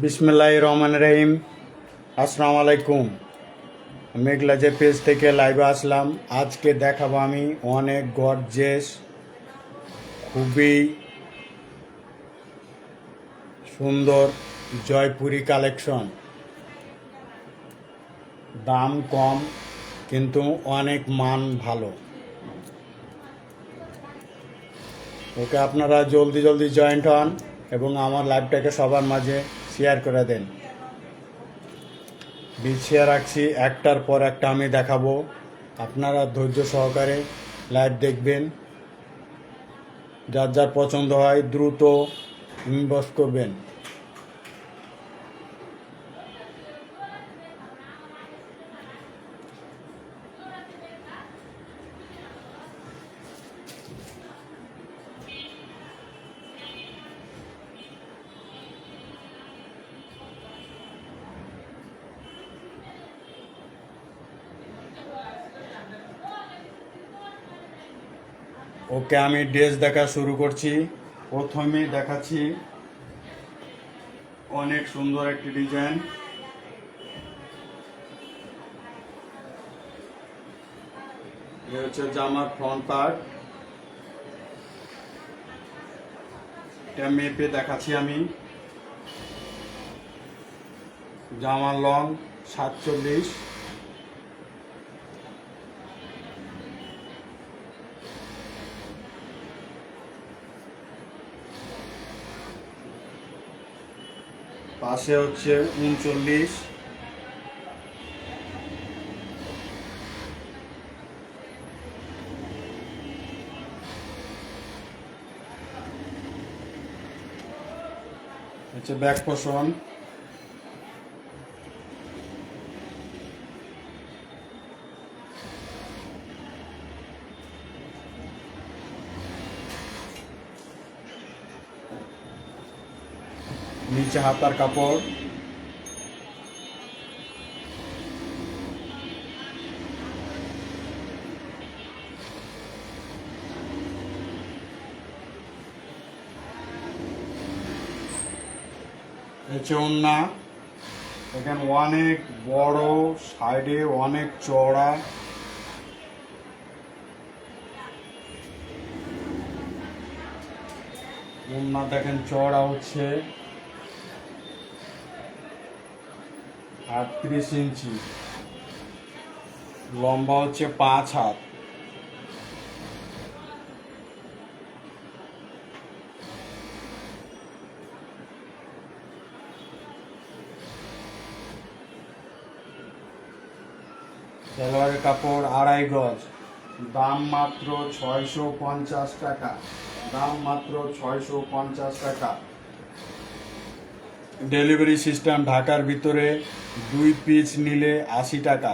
বিসমিল্লাহ রহমান রহিম। আসসালামু আলাইকুম। মেঘলা যে পেজ থেকে লাইভে আসলাম, আজকে দেখাবো আমি অনেক গর্জেস খুবই সুন্দর জয়পুরি কালেকশন দাম কম, কিন্তু অনেক মান ভালো। ওকে, আপনারা জলদি জলদি জয়েন্ট হন এবং আমার লাইভটাকে সবার মাঝে শেয়ার করে দেন। বিছিয়ে রাখছি, একটার পর একটা আমি দেখাবো। আপনারা ধৈর্য সহকারে লাইভ দেখবেন। যার যার পছন্দ হয় দ্রুত ইনভেস্ট করবেন। ওকে আমি ড্রেস দেখা শুরু করছি। প্রথমে দেখাচ্ছি অনেক সুন্দর একটি ডিজাইন। হচ্ছে জামার ফ্রন্ট পার্ট এটা মেপে দেখাচ্ছি আমি। জামার লং সাতচল্লিশ। পাশে হচ্ছে উনচল্লিশ হচ্ছে ব্যাক পোষণ। নিচে হাতার কাপড়। হচ্ছে ওন্না। এখানে অনেক বড় সাইডে অনেক চড়া ওন্না দেখেন চড়া হচ্ছে। আটত্রিশ ইঞ্চি। লম্বা হচ্ছে পাঁচ হাত। সালোয়ারের কাপড় আড়াই গজ। দাম মাত্র ছয়শো পঞ্চাশ টাকা। দাম মাত্র ছয়শো পঞ্চাশ টাকা। ডেলিভারি সিস্টেম ঢাকার ভিতরে দুই পিস নিলে আশি টাকা,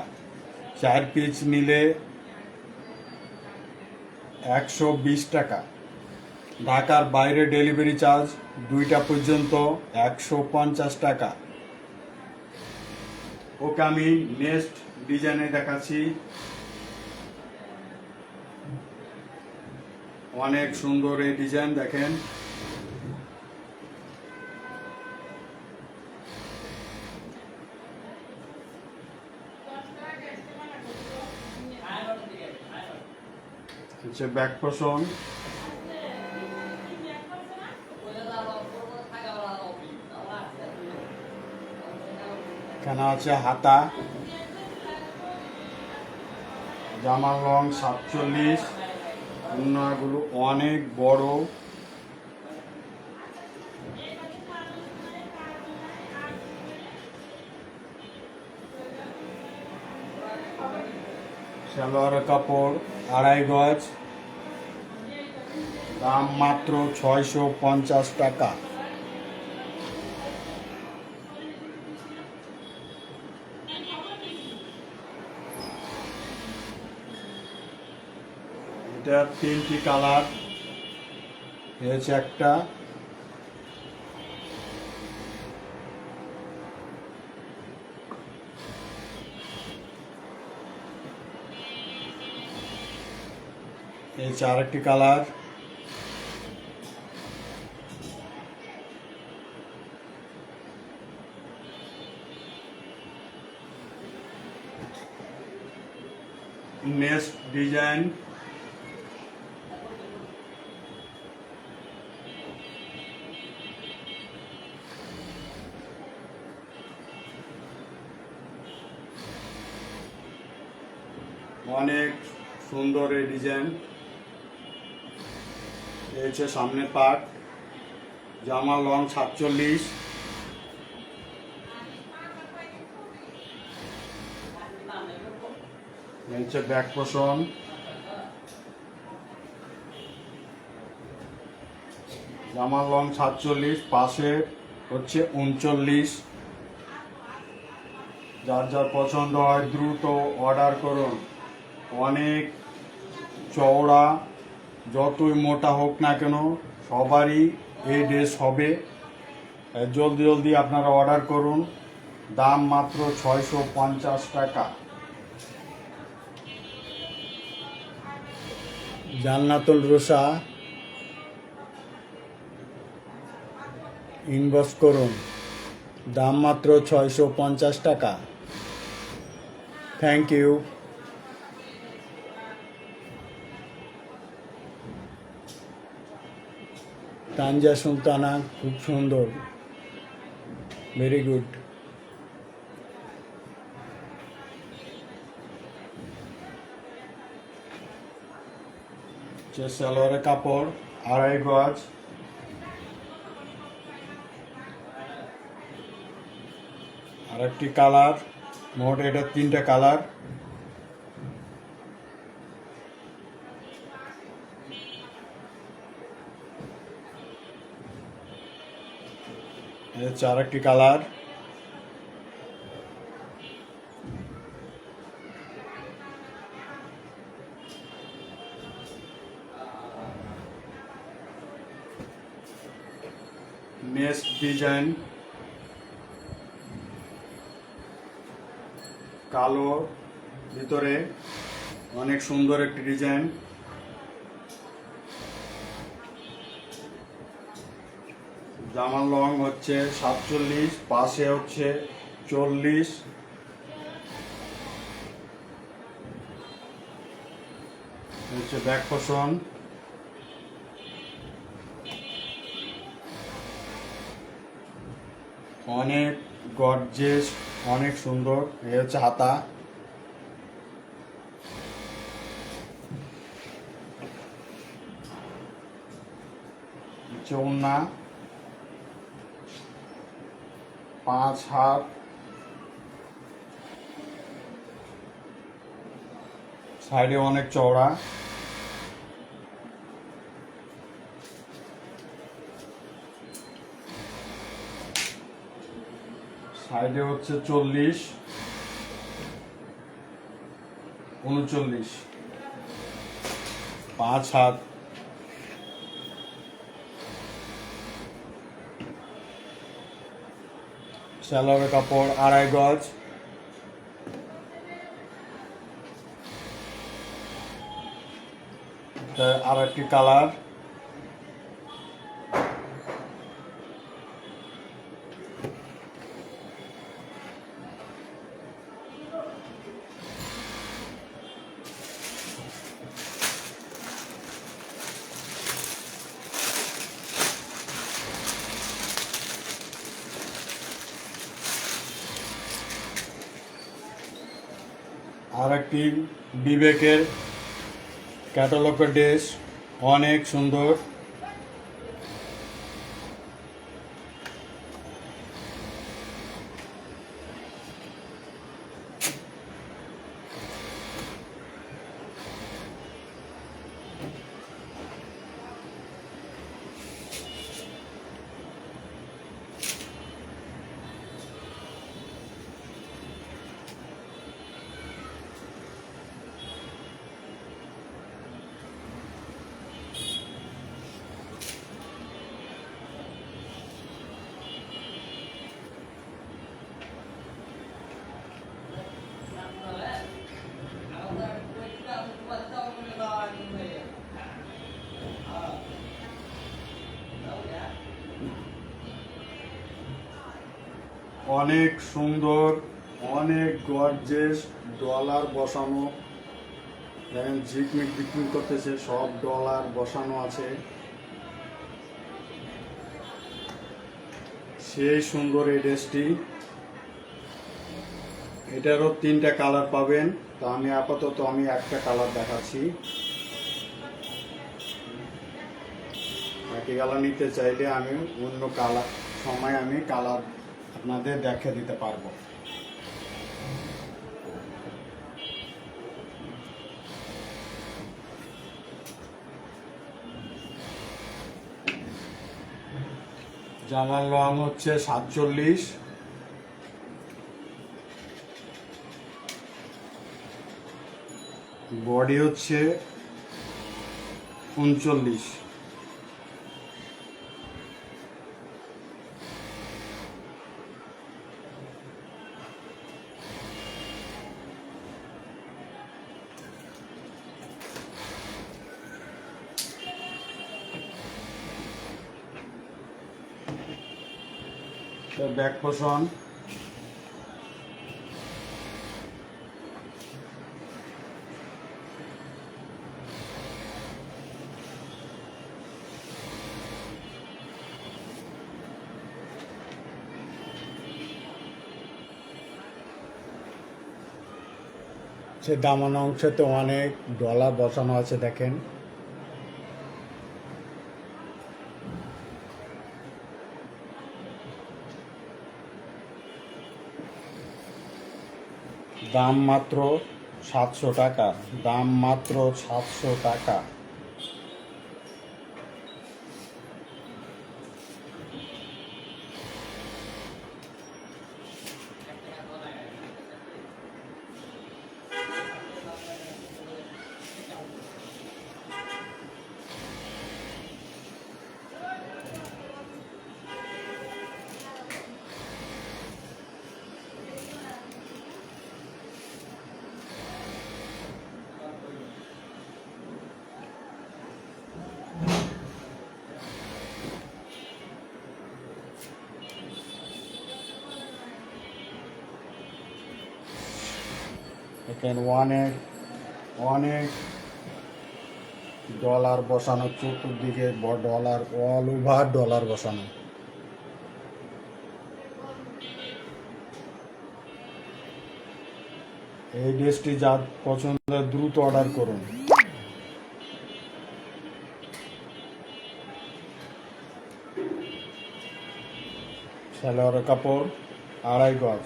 চার পিস নিলে একশো বিশ টাকা। ঢাকার বাইরে ডেলিভারি চার্জ দুইটা পর্যন্ত একশো পঞ্চাশ টাকা। ওকে আমি নেক্সট ডিজাইনে দেখাচ্ছি। অনেক সুন্দর এই ডিজাইন, দেখেন। হচ্ছে ব্যাক পোষণ এখানে আছে হাতা জামার রং সাতচল্লিশগুলো অনেক বড় সালোয়ার কাপড় আড়াই গজ। দাম মাত্র ছয়শো পঞ্চাশ টাকা। এটা তিনটি কালার। হয়েছে একটা। चार कलर नेक्स्ट डिज़ाइन। अनेक सुंदर डिज़ाइन। এই হচ্ছে সামনের পার্ট জামার লং সাতচল্লিশ। হচ্ছে ব্যাক পোষণ। জামার লং সাতচল্লিশ, পাশে হচ্ছে উনচল্লিশ। যার যার পছন্দ হয় দ্রুত অর্ডার করুন। অনেক চওড়া। যতই মোটা হোক না কেন, সবারই এই ড্রেস হবে। জলদি জলদি আপনারা অর্ডার করুন। দাম মাত্র ছয়শো পঞ্চাশ টাকা। জান্নাতুল রোসা ইনবক্স করুন। দাম মাত্র ছয়শো পঞ্চাশ টাকা। থ্যাংক ইউ তানজা সুলতানা খুব সুন্দর। ভেরি গুড সালোয়ারের কাপড়, আড়াই গজ। আর একটি কালার, মোট এটা তিনটা কালার। হচ্ছে আর একটি কালার। নেক্সট ডিজাইন কালো ভিতরে অনেক সুন্দর একটি ডিজাইন জামার লং হচ্ছে সাতচল্লিশ, পাশে হচ্ছে চল্লিশ। হচ্ছে ব্যাক পোষণ অনেক গর্জেস অনেক সুন্দর। এই হচ্ছে হাতা। হচ্ছে ওড়না। পাঁচ হাত সাইডে অনেক চওড়া। সাইডে হচ্ছে চল্লিশ। উনচল্লিশ। পাঁচ হাত সালোয়ারের কাপড় আড়াই গজ। আর একটি কালার। আর একটি বিবেকের ক্যাটালগের ড্রেস অনেক সুন্দর। অনেক সুন্দর, অনেক গর্জেস ডলার বসানো। দেখেন, ঝিকমিক বিক্রি করতেছে, সব ডলার বসানো আছে। সেই সুন্দর এই ড্রেসটি। এটারও তিনটা কালার পাবেন। তো আমি আপাতত আমি একটা কালার দেখাচ্ছি। একই কালার নিতে চাইলে আমি অন্য কালার, সময় আমি কালার আপনাদের দেখে দিতে পারব। জামার রং হচ্ছে সাতচল্লিশ। বডি হচ্ছে উনচল্লিশ। ব্যাক পোষণ সে দামানো অংশতে অনেক ডলার বসানো আছে দেখেন। দাম মাত্র সাতশো টাকা। দাম মাত্র সাতশো টাকা। এখানে অনেক অনেক ডলার বসানো, চতুর্দিকে ডলার অল ওভার ডলার বসানো। এই ড্রেসটি যা পছন্দ দ্রুত অর্ডার করুন। সালোয়ারের কাপড় আড়াই গজ,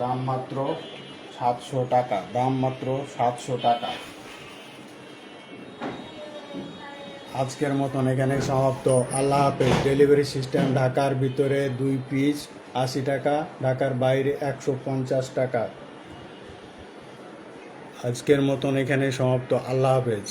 দাম মাত্র সাতশো টাকা। দাম মাত্র সাতশো টাকা। আজকের মতন এখানে সমাপ্ত। আল্লাহ হাফেজ। ডেলিভারি সিস্টেম ঢাকার ভিতরে দুই পিস, আশি টাকা, ঢাকার বাইরে একশো পঞ্চাশ টাকা। আজকের মতন এখানে সমাপ্ত। আল্লাহ হাফেজ।